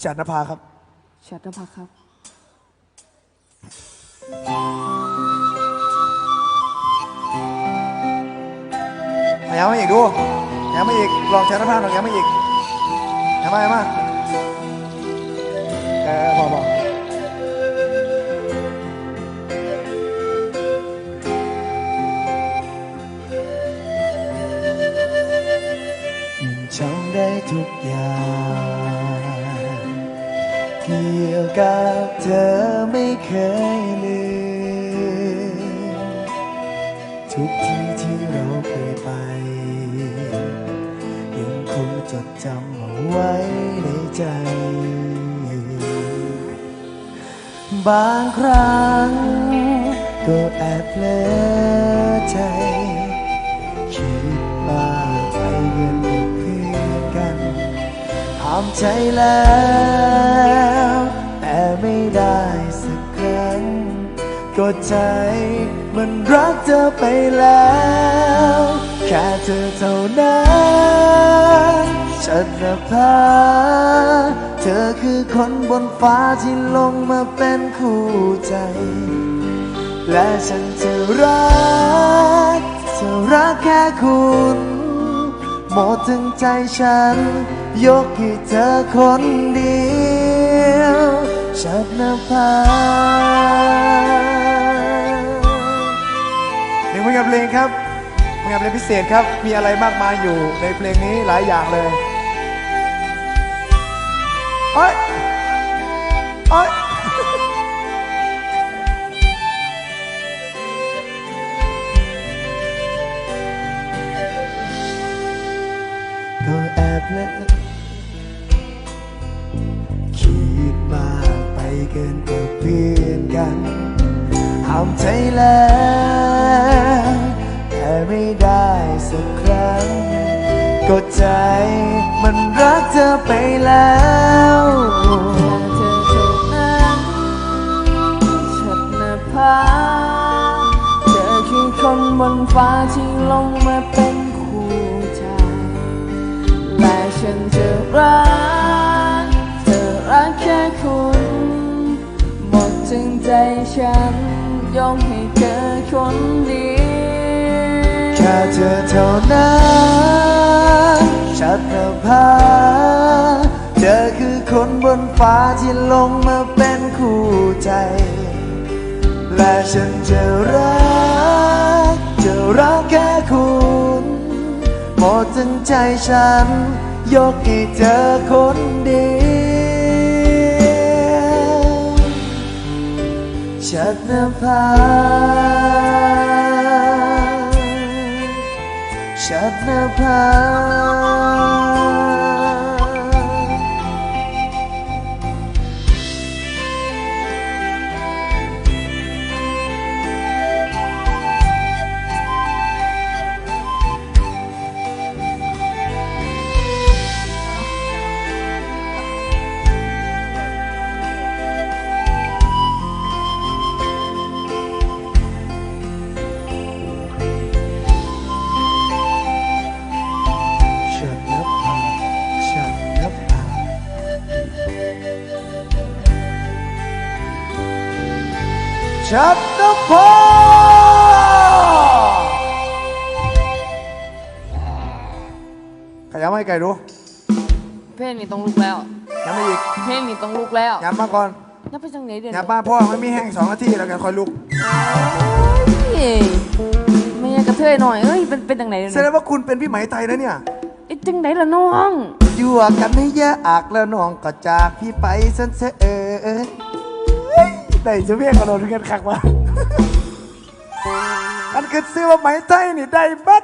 ฉันนภาครับ ชัตรพักครับ พยายามมาอีกดูพยายามมาอีก ลองฉันนภาหน่อยพยายามมาอีกพยายามมาพยายามมาเออพอพอยังจำได้ทุกอย่าง เกี่ยวกับเธอไม่เคยลืม ทุกที่ที่เราเคยไป ยังคงจดจำเอาไว้ในใจ บางครั้งก็แอบเลอใจ คิดมากไปเงินกับเพื่อนกัน ห้ามใจแล้ว แต่ไม่ได้สักครั้งก็ใจมันรักเธอไปแล้ว แค่เธอเท่านั้นฉันนภาเธอคือคนบนฟ้าที่ลงมาเป็นคู่ใจ และฉันจะรักจะรักแค่คุณ หมดถึงใจฉัน ยกให้เธอคนเดียวฉันนภาหนึ่งผลงานเพลงครับผลงานเพลงพิเศษครับ มีอะไรมากมายอยู่ในเพลงนี้หลายอย่างเลยเอ้ยเอ้ย ก็แอบเล่นคิดมากไปเกินกว่าเพื่อนกันห้ามใจแล้วแต่ไม่ได้สักครั้ง ก็ใจมันรักเธอไปแล้วเธอเท่านั้นชัตรภาเธอคือคนบนฟ้าที่ลงมาเป็นคู่ ฉันจะรักเธอรักแค่คุณหมดถึงใจฉันยกให้เธอคนเดียวแค่เธอเท่านั้นชัดนภาเธอคือคนบนฟ้าที่ลงมาเป็นคู่ใจ และฉันจะรัก จะรักแค่คุณหมดทั้งใจฉัน ยกให้เธอคนเดียวชัดนภาชัดนภา ฉันนับพาขยับให้ไก่ดูเพลงนี้ต้องลุกแล้ว ย้ำมาอีกเพลงนี้ต้องลุกแล้วย้ำมาก่อนนับไปจังไหนเดี๋ยวย้ำมาพ่อมันมีแห้งสองนาทีแล้วกันคอยลุกเอ้ยไม่อยากกระเทยหน่อยเอ้ยเป็นเป็นจังไหนเดี๋ยวแสดงว่าคุณเป็นพี่ไหมไทยนะเนี่ยไอ้จังไหนล่ะน้องอยู่กันให้แยกอักแล้วน้องก็จากพี่ไปสันเสเออ ได้จะเพียกกระโดดกันคักวะอันคือซื้อว่าไหมไทยนี่ได้บัด